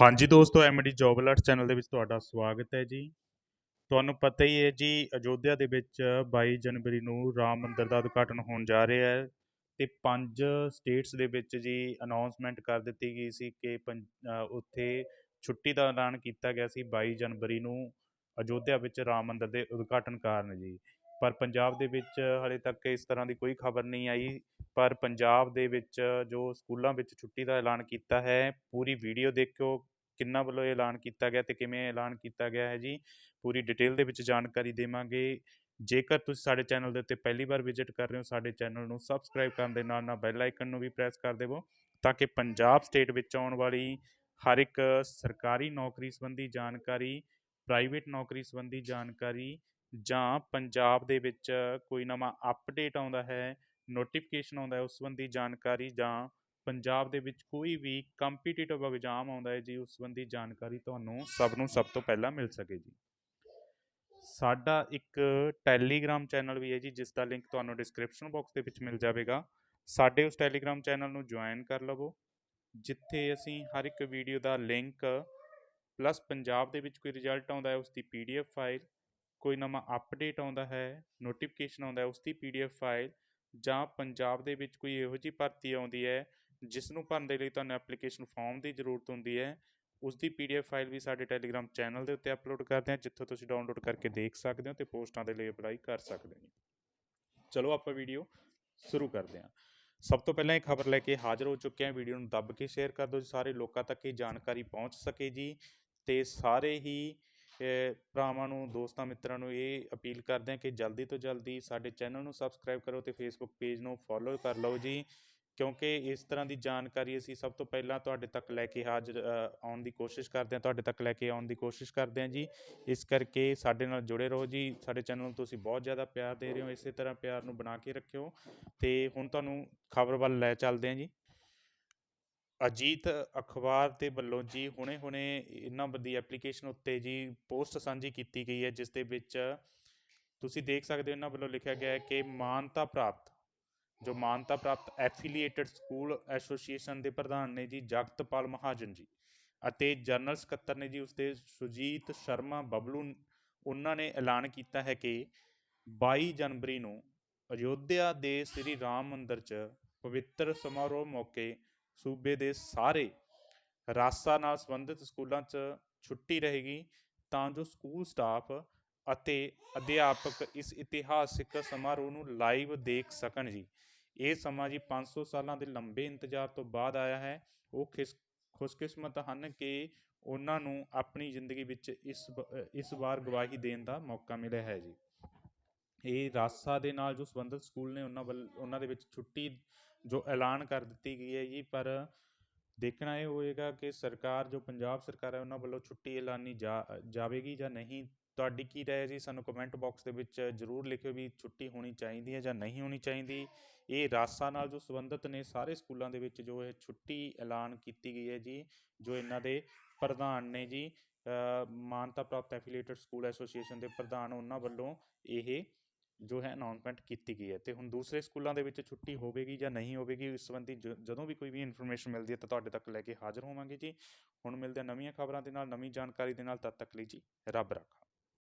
ਹਾਂਜੀ ਦੋਸਤੋ, MD job alert channel ਦੇ ਵਿੱਚ ਤੁਹਾਡਾ ਸਵਾਗਤ ਹੈ ਜੀ। ਤੁਹਾਨੂੰ ਪਤਾ ਹੀ ਹੈ ਜੀ, ਅਯੋਧਿਆ ਦੇ ਵਿੱਚ 22 ਜਨਵਰੀ ਨੂੰ ਰਾਮ ਮੰਦਿਰ ਦਾ ਉਦਘਾਟਨ ਹੋਣ ਜਾ ਰਿਹਾ ਹੈ ਤੇ ਪੰਜ ਸਟੇਟਸ ਦੇ ਵਿੱਚ ਜੀ ਅਨਾਉਂਸਮੈਂਟ ਕਰ ਦਿੱਤੀ ਗਈ ਸੀ ਕਿ ਪੰ- ਉੱਥੇ ਛੁੱਟੀ ਦਾ ਐਲਾਨ ਕੀਤਾ ਗਿਆ ਸੀ 22 ਜਨਵਰੀ ਨੂੰ ਅਯੋਧਿਆ ਵਿੱਚ ਰਾਮ ਮੰਦਿਰ ਦੇ ਉਦਘਾਟਨ ਕਾਰਨ ਜੀ। ਪਰ ਪੰਜਾਬ ਦੇ ਵਿੱਚ ਹਲੇ ਤੱਕ ਇਸ ਤਰ੍ਹਾਂ ਦੀ ਕੋਈ ਖਬਰ ਨਹੀਂ ਆਈ। ਪਰ ਪੰਜਾਬ ਦੇ ਵਿੱਚ ਜੋ ਸਕੂਲਾਂ ਵਿੱਚ ਛੁੱਟੀ ਦਾ ਐਲਾਨ ਕੀਤਾ ਹੈ, ਪੂਰੀ ਵੀਡੀਓ ਦੇਖਿਓ, ਕਿੰਨਾ ਵੱਲੋਂ ਐਲਾਨ ਕੀਤਾ ਗਿਆ ਤੇ ਕਿਵੇਂ ਐਲਾਨ ਕੀਤਾ ਗਿਆ ਹੈ ਜੀ, ਪੂਰੀ ਡਿਟੇਲ ਦੇ ਵਿੱਚ ਜਾਣਕਾਰੀ ਦੇਵਾਂਗੇ। ਜੇਕਰ ਤੁਸੀਂ ਸਾਡੇ ਚੈਨਲ ਦੇ ਉੱਤੇ ਪਹਿਲੀ ਵਾਰ ਵਿਜ਼ਿਟ ਕਰ ਰਹੇ ਹੋ, ਸਾਡੇ ਚੈਨਲ ਨੂੰ ਸਬਸਕ੍ਰਾਈਬ ਕਰਨ ਦੇ ਨਾਲ ਨਾਲ ਬੈਲ ਆਈਕਨ ਨੂੰ ਵੀ ਪ੍ਰੈਸ ਕਰ ਦੇਵੋ, ਤਾਂ ਕਿ ਪੰਜਾਬ ਸਟੇਟ ਵਿੱਚ ਆਉਣ ਵਾਲੀ ਹਰ ਇੱਕ ਸਰਕਾਰੀ ਨੌਕਰੀ ਸੰਬੰਧੀ ਜਾਣਕਾਰੀ, ਪ੍ਰਾਈਵੇਟ ਨੌਕਰੀ ਸੰਬੰਧੀ ਜਾਣਕਾਰੀ ਜਾਂ ਪੰਜਾਬ ਦੇ ਵਿੱਚ ਕੋਈ ਨਵਾਂ ਅਪਡੇਟ ਆਉਂਦਾ ਹੈ ਨੋਟੀਫਿਕੇਸ਼ਨ ਆਉਂਦਾ ਹੈ, ਉਸ ਸੰਬੰਧੀ ਜਾਣਕਾਰੀ ਜਾਂ ਪੰਜਾਬ ਦੇ ਵਿੱਚ ਕੋਈ ਵੀ ਕੰਪੀਟੀਟਿਵ ਐਗਜ਼ਾਮ ਆਉਂਦਾ ਹੈ ਜੀ, ਉਸ ਸੰਬੰਧੀ ਜਾਣਕਾਰੀ ਤੁਹਾਨੂੰ ਸਭ ਨੂੰ ਸਭ ਤੋਂ ਪਹਿਲਾਂ ਮਿਲ ਸਕੇ ਜੀ। ਸਾਡਾ ਇੱਕ ਟੈਲੀਗ੍ਰਾਮ ਚੈਨਲ ਵੀ ਹੈ ਜੀ ਜਿਸ ਦਾ ਲਿੰਕ ਤੁਹਾਨੂੰ ਡਿਸਕ੍ਰਿਪਸ਼ਨ ਬਾਕਸ ਦੇ ਵਿੱਚ ਮਿਲ ਜਾਵੇਗਾ। ਸਾਡੇ ਉਸ ਟੈਲੀਗ੍ਰਾਮ ਚੈਨਲ ਨੂੰ ਜੁਆਇਨ ਕਰ ਲਵੋ, ਜਿੱਥੇ ਅਸੀਂ ਹਰ ਇੱਕ ਵੀਡੀਓ ਦਾ ਲਿੰਕ ਪਲੱਸ ਪੰਜਾਬ ਦੇ ਵਿੱਚ ਕੋਈ ਰਿਜ਼ਲਟ ਆਉਂਦਾ ਹੈ ਉਸ ਦੀ ਪੀਡੀਐਫ ਫਾਈਲ ਕੋਈ ਨਵਾਂ ਅਪਡੇਟ ਆਉਂਦਾ ਹੈ ਨੋਟੀਫਿਕੇਸ਼ਨ ਆਉਂਦਾ ਹੈ ਉਸ ਦੀ ਪੀਡੀਐਫ ਫਾਈਲ ਜਾਂ ਪੰਜਾਬ ਦੇ ਵਿੱਚ ਕੋਈ ਇਹੋ ਜਿਹੀ ਭਰਤੀ ਆਉਂਦੀ ਹੈ ਜਿਸ ਨੂੰ ਭਰਨ ਦੇ ਲਈ ਤੁਹਾਨੂੰ ਐਪਲੀਕੇਸ਼ਨ ਫਾਰਮ ਦੀ ਜ਼ਰੂਰਤ ਹੁੰਦੀ ਹੈ ਉਸ ਦੀ ਪੀਡੀਐਫ ਫਾਈਲ ਵੀ ਸਾਡੇ ਟੈਲੀਗ੍ਰਾਮ ਚੈਨਲ ਦੇ ਉੱਤੇ ਅਪਲੋਡ ਕਰਦੇ ਹਾਂ, ਜਿੱਥੋਂ ਤੁਸੀਂ ਡਾਊਨਲੋਡ ਕਰਕੇ ਦੇਖ ਸਕਦੇ ਹੋ ਤੇ ਪੋਸਟਾਂ ਦੇ ਲਈ ਅਪਲਾਈ ਕਰ ਸਕਦੇ ਹੋ ਜੀ। ਚਲੋ ਆਪਾਂ ਵੀਡੀਓ ਸ਼ੁਰੂ ਕਰਦੇ ਹਾਂ। ਸਭ ਤੋਂ ਪਹਿਲਾਂ ਇਹ ਖਬਰ ਲੈ ਕੇ ਹਾਜ਼ਰ ਹੋ ਚੁੱਕੇ ਹਾਂ। ਵੀਡੀਓ ਨੂੰ ਦੱਬ ਕੇ ਸ਼ੇਅਰ ਕਰ ਦਿਓ ਜੀ। ਸਾਰੇ ਲੋਕਾਂ ਤੱਕ ਇਹ ਜਾਣਕਾਰੀ ਪਹੁੰਚ ਸਕੇ ਜੀ ਤੇ ਸਾਰੇ ਹੀ ਭਰਾਵਾਂ ਨੂੰ, ਦੋਸਤਾਂ, ਮਿੱਤਰਾਂ ਨੂੰ ਇਹ ਅਪੀਲ ਕਰਦੇ ਹਾਂ ਕਿ ਜਲਦੀ ਤੋਂ ਜਲਦੀ ਸਾਡੇ ਚੈਨਲ ਨੂੰ ਸਬਸਕ੍ਰਾਈਬ ਕਰੋ ਤੇ ਫੇਸਬੁੱਕ ਪੇਜ ਨੂੰ ਫੋਲੋ ਕਰ ਲਓ ਜੀ। ਕਿਉਂਕਿ ਇਸ ਤਰ੍ਹਾਂ ਦੀ ਜਾਣਕਾਰੀ ਅਸੀਂ ਸਭ ਤੋਂ ਪਹਿਲਾਂ ਤੁਹਾਡੇ ਤੱਕ ਲੈ ਕੇ ਹਾਜ਼ਰ ਆਉਣ ਦੀ ਕੋਸ਼ਿਸ਼ ਕਰਦੇ ਹਾਂ, ਤੁਹਾਡੇ ਤੱਕ ਲੈ ਕੇ ਆਉਣ ਦੀ ਕੋਸ਼ਿਸ਼ ਕਰਦੇ ਹਾਂ ਜੀ। ਇਸ ਕਰਕੇ ਸਾਡੇ ਨਾਲ ਜੁੜੇ ਰਹੋ ਜੀ। ਸਾਡੇ ਚੈਨਲ ਨੂੰ ਤੁਸੀਂ ਬਹੁਤ ਜ਼ਿਆਦਾ ਪਿਆਰ ਦੇ ਰਹੇ ਹੋ। ਇਸੇ ਤਰ੍ਹਾਂ ਪਿਆਰ ਨੂੰ ਬਣਾ ਕੇ ਰੱਖਿਓ। ਤੇ ਹੁਣ ਤੁਹਾਨੂੰ ਖਬਰ ਵੱਲ ਲੈ ਚੱਲਦੇ ਹਾਂ ਜੀ। ਅਜੀਤ ਅਖਬਾਰ ਦੇ ਵੱਲੋਂ ਜੀ ਹੁਣੇ-ਹੁਣੇ ਇਹਨਾਂ ਵੱਡੀ ਐਪਲੀਕੇਸ਼ਨ ਉੱਤੇ ਜੀ ਪੋਸਟ ਸਾਂਝੀ ਕੀਤੀ ਗਈ ਹੈ, ਜਿਸ ਦੇ ਵਿੱਚ ਤੁਸੀਂ ਦੇਖ ਸਕਦੇ ਹੋ ਇਹਨਾਂ ਵੱਲੋਂ ਲਿਖਿਆ ਗਿਆ ਹੈ ਕਿ ਮਾਨਤਾ ਪ੍ਰਾਪਤ, ਜੋ ਮਾਨਤਾ ਪ੍ਰਾਪਤ ਐਫੀਲੀਏਟਡ ਸਕੂਲ ਐਸੋਸੀਏਸ਼ਨ ਦੇ ਪ੍ਰਧਾਨ ਨੇ ਜੀ ਜਗਤਪਾਲ ਮਹਾਜਨ ਜੀ ਅਤੇ ਜਨਰਲ ਸਕੱਤਰ ਨੇ ਜੀ ਉਸਦੇ ਸੁਜੀਤ ਸ਼ਰਮਾ ਬਬਲੂ ਉਹਨਾਂ ਨੇ ਐਲਾਨ ਕੀਤਾ ਹੈ ਕਿ 22 ਜਨਵਰੀ ਨੂੰ ਅਯੋਧਿਆ ਦੇ ਸ੍ਰੀ ਰਾਮ ਮੰਦਿਰ 'ਚ ਪਵਿੱਤਰ ਸਮਾਰੋਹ ਮੌਕੇ ਸੂਬੇ ਦੇ ਸਾਰੇ ਰਾਸਾ ਨਾਲ ਸੰਬੰਧਿਤ ਸਕੂਲਾਂ 'ਚ ਛੁੱਟੀ ਰਹੇਗੀ, ਤਾਂ ਜੋ ਸਕੂਲ ਸਟਾਫ ਅਤੇ ਅਧਿਆਪਕ ਇਸ ਇਤਿਹਾਸਿਕ ਸਮਾਰੋਹ ਨੂੰ ਲਾਈਵ ਦੇਖ ਸਕਣ ਜੀ। ਇਹ ਸਮਾਂ ਜੀ 500 ਸਾਲਾਂ ਦੇ ਲੰਬੇ ਇੰਤਜ਼ਾਰ ਤੋਂ ਬਾਅਦ ਆਇਆ ਹੈ। ਉਹ ਖਿਸ, ਖੁਸ਼ਕਿਸਮਤ ਹਨ ਕਿ ਉਹਨਾਂ ਨੂੰ ਆਪਣੀ ਜ਼ਿੰਦਗੀ ਵਿੱਚ ਇਸ ਇਸ ਵਾਰ ਗਵਾਹੀ ਦੇਣ ਦਾ ਮੌਕਾ ਮਿਲਿਆ ਹੈ ਜੀ। ਇਹ ਰਾਸਾ ਦੇ ਨਾਲ ਜੋ ਸੰਬੰਧਿਤ ਸਕੂਲ ਨੇ ਉਹਨਾਂ ਵੱਲ, ਉਹਨਾਂ ਦੇ ਵਿੱਚ ਛੁੱਟੀ ਜੋ ਐਲਾਨ ਕਰ ਦਿੱਤੀ ਗਈ ਹੈ ਜੀ, ਪਰ ਦੇਖਣਾ ਇਹ ਹੋਏਗਾ ਕਿ ਸਰਕਾਰ, ਜੋ ਪੰਜਾਬ ਸਰਕਾਰ ਹੈ, ਉਹਨਾਂ ਵੱਲੋਂ ਛੁੱਟੀ ਐਲਾਨੀ ਜਾ, ਜਾਵੇਗੀ ਜਾਂ ਨਹੀਂ? ਤੁਹਾਡੀ ਕੀ ਰਾਏ ਜੀ? ਸਾਨੂੰ ਕਮੈਂਟ ਬਾਕਸ ਦੇ ਵਿੱਚ ਜਰੂਰ ਲਿਖਿਓ ਵੀ ਛੁੱਟੀ ਹੋਣੀ ਚਾਹੀਦੀ ਹੈ ਜਾਂ ਨਹੀਂ ਹੋਣੀ ਚਾਹੀਦੀ। ਇਹ ਰਾਸਾ ਨਾਲ ਜੋ ਸੰਬੰਧਿਤ ਨੇ ਸਾਰੇ ਸਕੂਲਾਂ ਦੇ ਵਿੱਚ ਜੋ ਇਹ ਛੁੱਟੀ ਐਲਾਨ ਕੀਤੀ ਗਈ ਹੈ ਜੀ, ਜੋ ਇਹਨਾਂ ਦੇ ਪ੍ਰਧਾਨ ਨੇ ਜੀ ਮਾਨਤਾ ਪ੍ਰਾਪਤ ਐਫੀਲੀਏਟਡ ਸਕੂਲ ਐਸੋਸੀਏਸ਼ਨ ਦੇ ਪ੍ਰਧਾਨ, ਉਹਨਾਂ ਵੱਲੋਂ ਇਹ ਜੋ ਹੈ ਅਨਾਉਂਸਮੈਂਟ ਕੀਤੀ ਗਈ ਹੈ। ਤੇ ਹੁਣ ਦੂਸਰੇ ਸਕੂਲਾਂ ਦੇ ਵਿੱਚ ਛੁੱਟੀ ਹੋਵੇਗੀ ਜਾਂ ਨਹੀਂ ਹੋਵੇਗੀ, ਇਸ ਸੰਬੰਧੀ ਜ- ਜਦੋਂ ਵੀ ਕੋਈ ਵੀ ਇਨਫੋਰਮੇਸ਼ਨ ਮਿਲਦੀ ਹੈ ਤਾਂ ਤੁਹਾਡੇ ਤੱਕ ਲੈ ਕੇ ਹਾਜ਼ਰ ਹੋਵਾਂਗੇ ਜੀ। ਹੁਣ ਮਿਲਦੇ ਨਵੀਆਂ ਖਬਰਾਂ ਦੇ ਨਾਲ, ਨਵੀਂ ਜਾਣਕਾਰੀ ਦੇ ਨਾਲ, ਤਦ ਤੱਕ ਲਈ ਜੀ, ਰੱਬ ਰੱਖਾ।